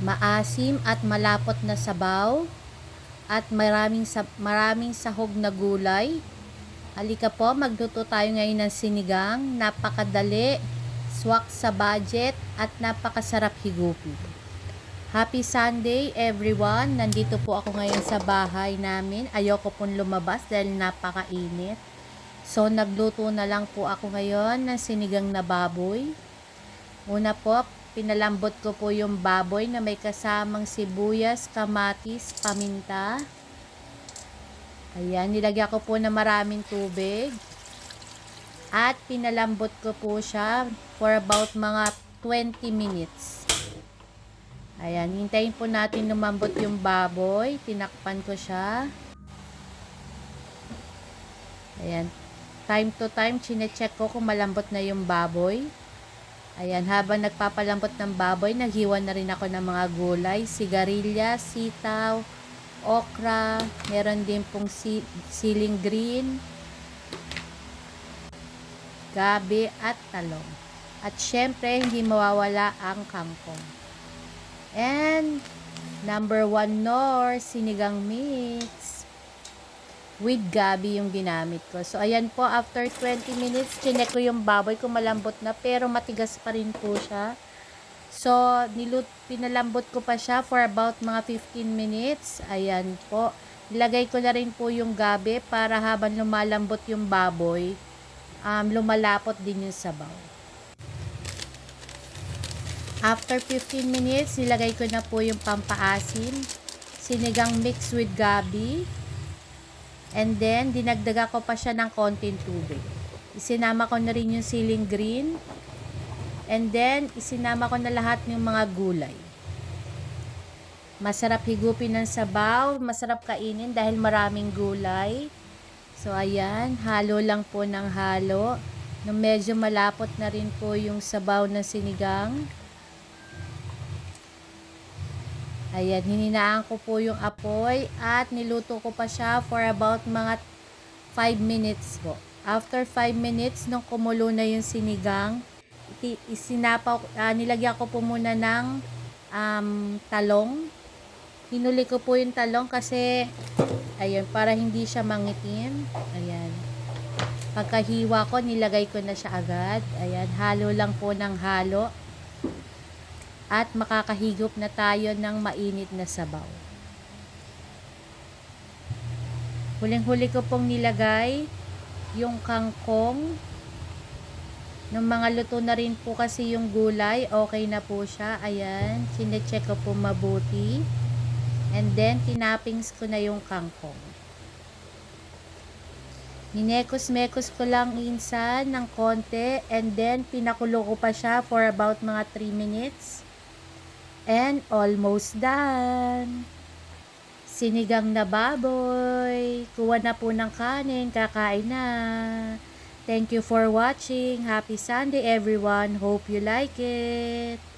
maasim at malapot na sabaw at maraming sa, maraming sahog na gulay. Halika po, magluto tayo ngayon ng sinigang. Napakadali, swak sa budget at napakasarap higupin. Happy Sunday everyone! Nandito po ako ngayon sa bahay namin. Ayoko pong lumabas dahil napakainit. So nagluto na lang po ako ngayon ng sinigang na baboy. Una po, pinalambot ko po yung baboy na may kasamang sibuyas, kamatis, paminta. Ayan, nilagyan ko po na maraming tubig. At pinalambot ko po siya for about mga 20 minutes. Ayan, hintayin po natin lumambot yung baboy. Tinakpan ko siya. Ayan, time to time, chinecheck ko kung malambot na yung baboy. Ayan, habang nagpapalambot ng baboy, naghiwa na rin ako ng mga gulay, sigarilyas, sitaw, okra, meron din pong si siling green, gabi at talong. At syempre, hindi mawawala ang kangkong. And, number one nor, sinigang mix with gabi yung ginamit ko. So, ayan po, after 20 minutes, chinek ko yung baboy kung malambot na, pero matigas pa rin po siya. So, nilut, pinalambot ko pa siya for about mga 15 minutes. Ayan po. Ilagay ko na rin po yung gabi para habang lumalambot yung baboy, um, lumalapot din yung sabaw. After 15 minutes, nilagay ko na po yung pampaasim. Sinigang mix with gabi. And then, dinagdaga ko pa siya ng konting tubig. Isinama ko na rin yung siling green. And then, isinama ko na lahat ng mga gulay. Masarap higupin ng sabaw. Masarap kainin dahil maraming gulay. So, ayan. Halo lang po ng halo. Nung medyo malapot na rin po yung sabaw ng sinigang. Ayan, hininaan ko po yung apoy at niluto ko pa siya for about mga 5 minutes po. After 5 minutes, nung kumulo na yung sinigang, isinapaw, uh, nilagyan ko po muna ng um, talong. Hinuli ko po yung talong kasi, ayun, para hindi siya mangitim. Ayan. Pagkahiwa ko, nilagay ko na siya agad. Ayan, halo lang po ng halo at makakahigop na tayo ng mainit na sabaw. Huling-huli ko pong nilagay yung kangkong. Nung mga luto na rin po kasi yung gulay, okay na po siya. Ayan, sinecheck ko po mabuti. And then, tinapings ko na yung kangkong. Minekos-mekos ko lang insan ng konti and then pinakulo ko pa siya for about mga 3 minutes. And almost done. Sinigang na baboy. Kuha na po ng kanin. Kakain na. Thank you for watching. Happy Sunday everyone. Hope you like it.